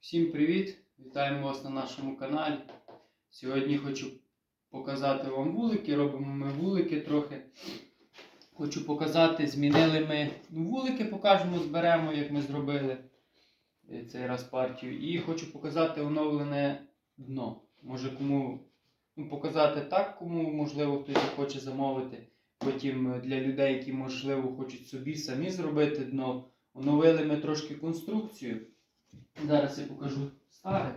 Всім привіт! Вітаємо вас на нашому каналі. Сьогодні хочу показати вам вулики. Робимо ми вулики трохи. Хочу показати, змінили ми ну, вулики, покажемо, зберемо, як ми зробили е, цей раз партію. І хочу показати оновлене дно. Може кому ну, показати так, кому можливо хтось захоче замовити. Потім е, для людей, які можливо хочуть собі самі зробити дно. Оновили ми трошки конструкцію. Зараз я покажу старе.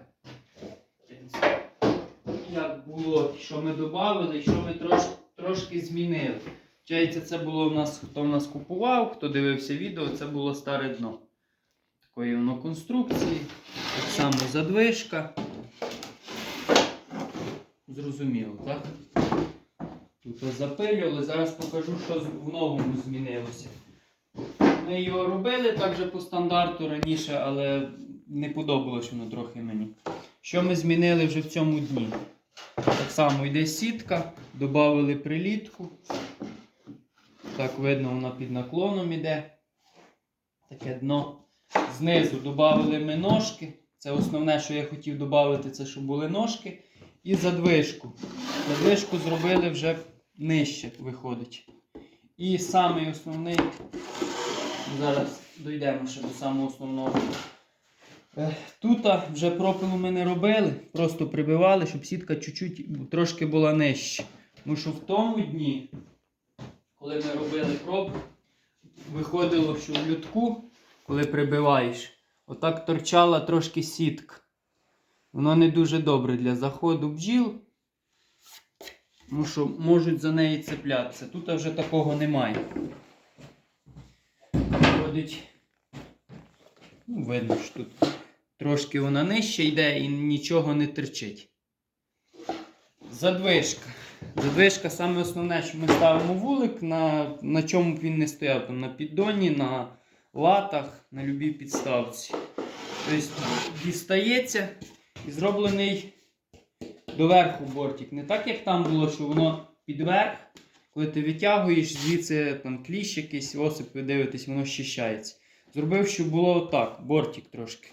Як було, що ми додали, що ми трош, трошки змінили. Вчається, це було в нас, хто в нас купував, хто дивився відео, це було старе дно. Такої воно конструкції. Так само задвижка. Зрозуміло, так? Тут запилювали. Зараз покажу, що в новому змінилося. Ми його робили так же по стандарту раніше, але не подобалось воно трохи мені. Що ми змінили вже в цьому дні? Так само йде сітка, додали прилітку. Так видно, вона під наклоном іде. Таке дно. Знизу додали ми ножки. Це основне, що я хотів додати, це щоб були ножки. І задвижку. Задвижку зробили вже нижче, виходить. І самий основний Зараз дійдемо ще до самого основного. Е, Тут вже пропилу ми не робили, просто прибивали, щоб сітка чуть-чуть трошки була нижче. Тому що в тому дні, коли ми робили проб, виходило, що в лютку, коли прибиваєш, отак торчала трошки сітка. Воно не дуже добре для заходу бджіл. Тому що можуть за неї цеплятися. Тут вже такого немає виходить. Ну, видно, що тут трошки вона нижче йде і нічого не терчить. Задвижка. Задвижка саме основне, що ми ставимо вулик, на, на чому б він не стояв. Там, на піддоні, на латах, на любій підставці. Тобто дістається і зроблений доверху бортик. Не так, як там було, що воно підверх. Коли ти витягуєш, звідси там кліщ якийсь, осип, ви дивитесь, воно щищається. Зробив, щоб було отак, бортик трошки.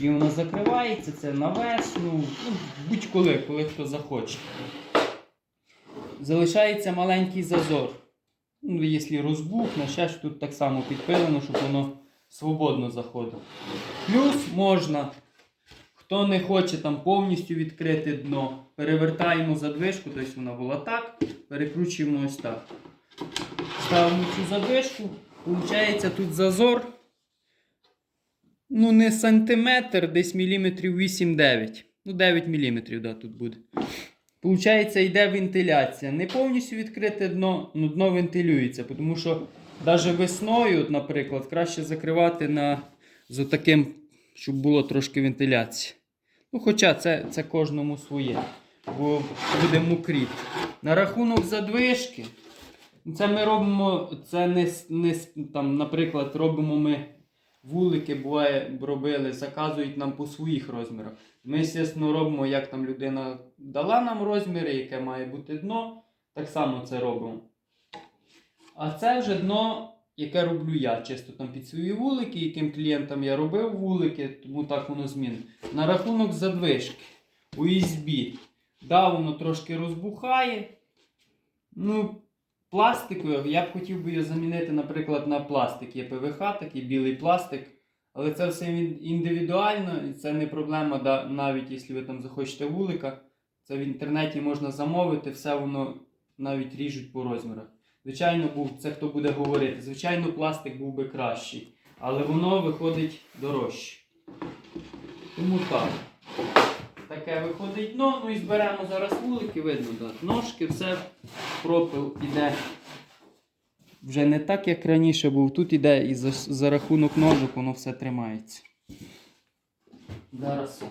І воно закривається, це на ну, будь-коли, коли хто захоче. Залишається маленький зазор. Ну, якщо розбухне, ще ж тут так само підпилено, щоб воно свободно заходило. Плюс можна, хто не хоче там повністю відкрити дно, перевертаємо задвижку, тобто вона була так, перекручуємо ось так. Ставимо цю задвижку, виходить тут зазор. Ну, не сантиметр, десь міліметрів 8-9. Ну, 9 міліметрів, да, тут буде. Получається, йде вентиляція. Не повністю відкрите дно, ну дно вентилюється, тому що навіть весною, наприклад, краще закривати на, з таким, щоб було трошки вентиляції. Ну, хоча це, це кожному своє, бо буде мокріти. На рахунок задвижки, це ми робимо, це не, не там, наприклад, робимо ми вулики, буває, робили, заказують нам по своїх розмірах. Ми, звісно, робимо, як там людина дала нам розміри, яке має бути дно, так само це робимо. А це вже дно, яке роблю я, чисто там під свої вулики, яким клієнтам я робив вулики, тому так воно змінить. На рахунок задвижки USB. Да, воно трошки розбухає. Ну, пластиковою, я б хотів би його замінити, наприклад, на пластик. Є ПВХ, такий білий пластик. Але це все індивідуально, і це не проблема, навіть якщо ви там захочете вулика. Це в інтернеті можна замовити, все воно навіть ріжуть по розмірах. Звичайно, був, це хто буде говорити. Звичайно, пластик був би кращий, але воно виходить дорожче. Тому так. Таке виходить дно, ну і зберемо зараз вулики, видно, так. Ножки, все, пропил іде. Вже не так, як раніше був. Тут іде і за, за рахунок ножок воно все тримається. Зараз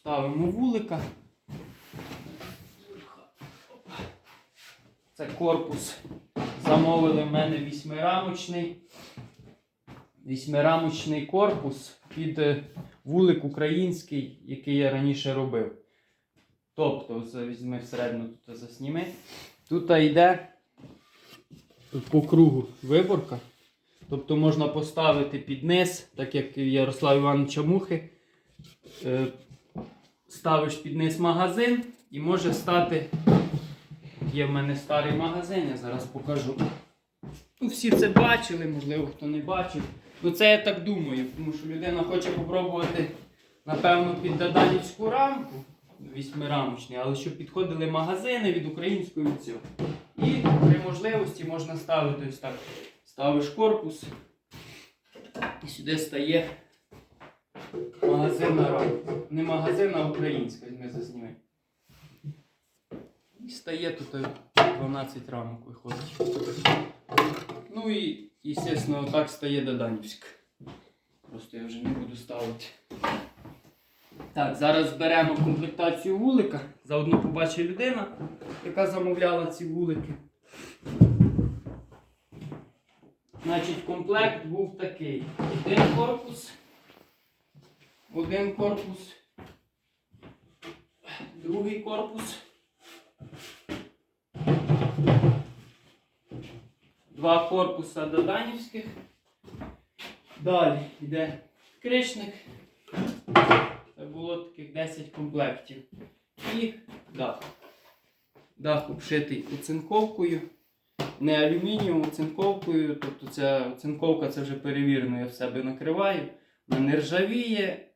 ставимо вулика. Це корпус. Замовили в мене вісьмирамочний. Вісьмирамочний корпус під е, вулик український, який я раніше робив. Тобто, візьми всередину тут засніми. Тут йде по кругу виборка. Тобто можна поставити під низ, так як в Ярослава Івановича Мухи. Е, ставиш під низ магазин і може стати. Є в мене старий магазин, я зараз покажу. Ну, всі це бачили, можливо, хто не бачив. Ну це я так думаю, тому що людина хоче попробувати, напевно, під даданівську рамку, вісьмирамочний, але щоб підходили магазини від української від цього. І при можливості можна ставити ось так. Ставиш корпус. І сюди стає магазинна рамка. Не магазин, а українська, ми зазнімемо. І стає тут 12 рамок виходить. Ну і, звісно, так стає Доданівська. Просто я вже не буду ставити. Так, зараз беремо комплектацію вулика. Заодно побачить людина, яка замовляла ці вулики. Значить, комплект був такий. Один корпус. Один корпус. Другий корпус. Два корпуса доданівських. Далі йде кришник. Це було таких 10 комплектів. І дах. Дах обшитий оцинковкою. Не алюмінієвою оцинковкою. Тобто ця оцинковка це вже перевірено, я в себе накриваю. Вона не ржавіє,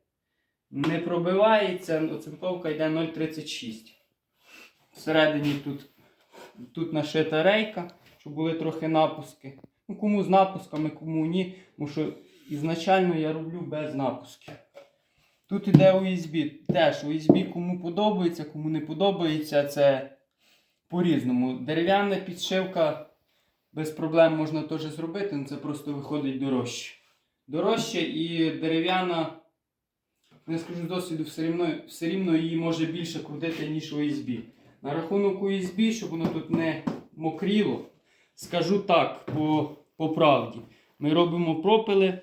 не пробивається. Оцинковка йде 0,36. Всередині тут, тут нашита рейка, щоб були трохи напуски. Ну, кому з напусками, кому ні. Тому що ізначально я роблю без напусків. Тут іде USB. Теж USB кому подобається, кому не подобається, це по-різному. Дерев'яна підшивка без проблем можна теж зробити, але це просто виходить дорожче. Дорожче і дерев'яна, не скажу з досвіду, все рівно, все рівно її може більше крутити, ніж USB. На рахунок USB, щоб воно тут не мокріло, скажу так по, по правді. Ми робимо пропили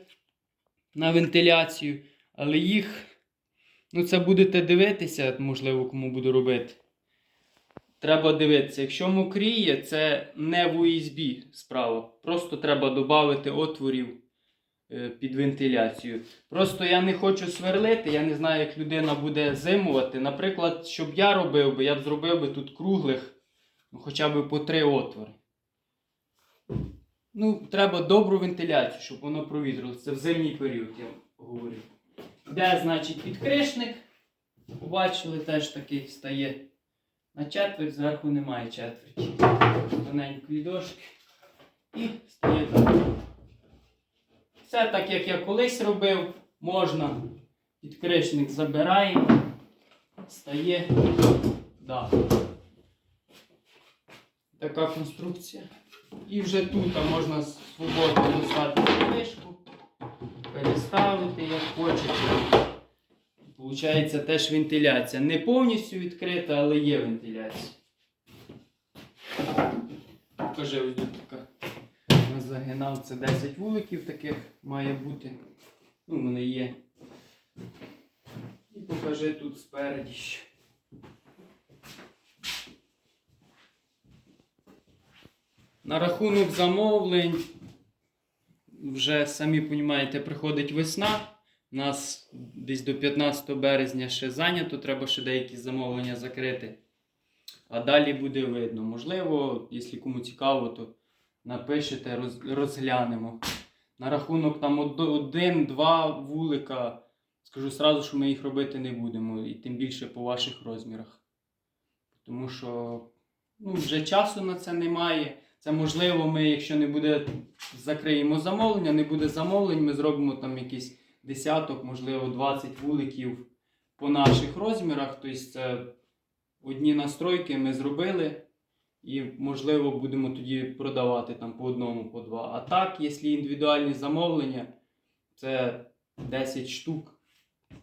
на вентиляцію, але їх, ну це будете дивитися, можливо, кому буду робити. Треба дивитися, якщо мокріє, це не в USB справа. Просто треба додати отворів е, під вентиляцію. Просто я не хочу сверлити, я не знаю, як людина буде зимувати. Наприклад, щоб я робив би, я б зробив би тут круглих, ну, хоча б по три отвори. Ну, треба добру вентиляцію, щоб воно провітрилося. Це в зимній період, я говорю. Де, значить, підкришник. Побачили, теж такий стає на четверть, зверху немає четверті. Тоненької дошки. І стає так. Все так, як я колись робив, можна. Підкришник забираємо. Стає дах. Така конструкція. І вже тут можна свободно достати кришку, переставити як хочете. Получається теж вентиляція. Не повністю відкрита, але є вентиляція. Покажи ось тут така. Я загинав це 10 вуликів таких має бути. Ну, в є. І покажи тут спереді ще. На рахунок замовлень, вже самі розумієте, приходить весна. У нас десь до 15 березня ще зайнято, треба ще деякі замовлення закрити. А далі буде видно. Можливо, якщо кому цікаво, то напишете, розглянемо. На рахунок там од- один-два вулика, скажу сразу, що ми їх робити не будемо, і тим більше по ваших розмірах. Тому що ну, вже часу на це немає. Це можливо, ми, якщо не буде, закриємо замовлення, не буде замовлень, ми зробимо там якісь десяток, можливо, 20 вуликів по наших розмірах. Тобто це одні настройки ми зробили. І, можливо, будемо тоді продавати там по одному, по два. А так, якщо індивідуальні замовлення, це 10 штук,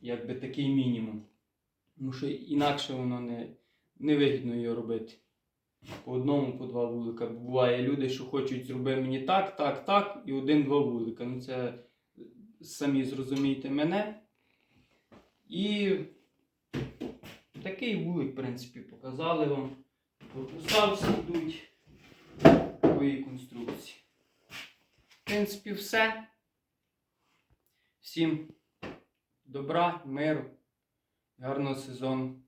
якби такий мінімум. Тому що інакше воно не, не вигідно його робити. По одному, по два вулика. Буває люди, що хочуть зробити мені так, так, так, і один-два вулика. Ну це самі зрозумійте мене. І такий вулик, в принципі, показали вам. Корпуса всі йдуть такої конструкції. В принципі, все. Всім добра, миру, гарного сезону.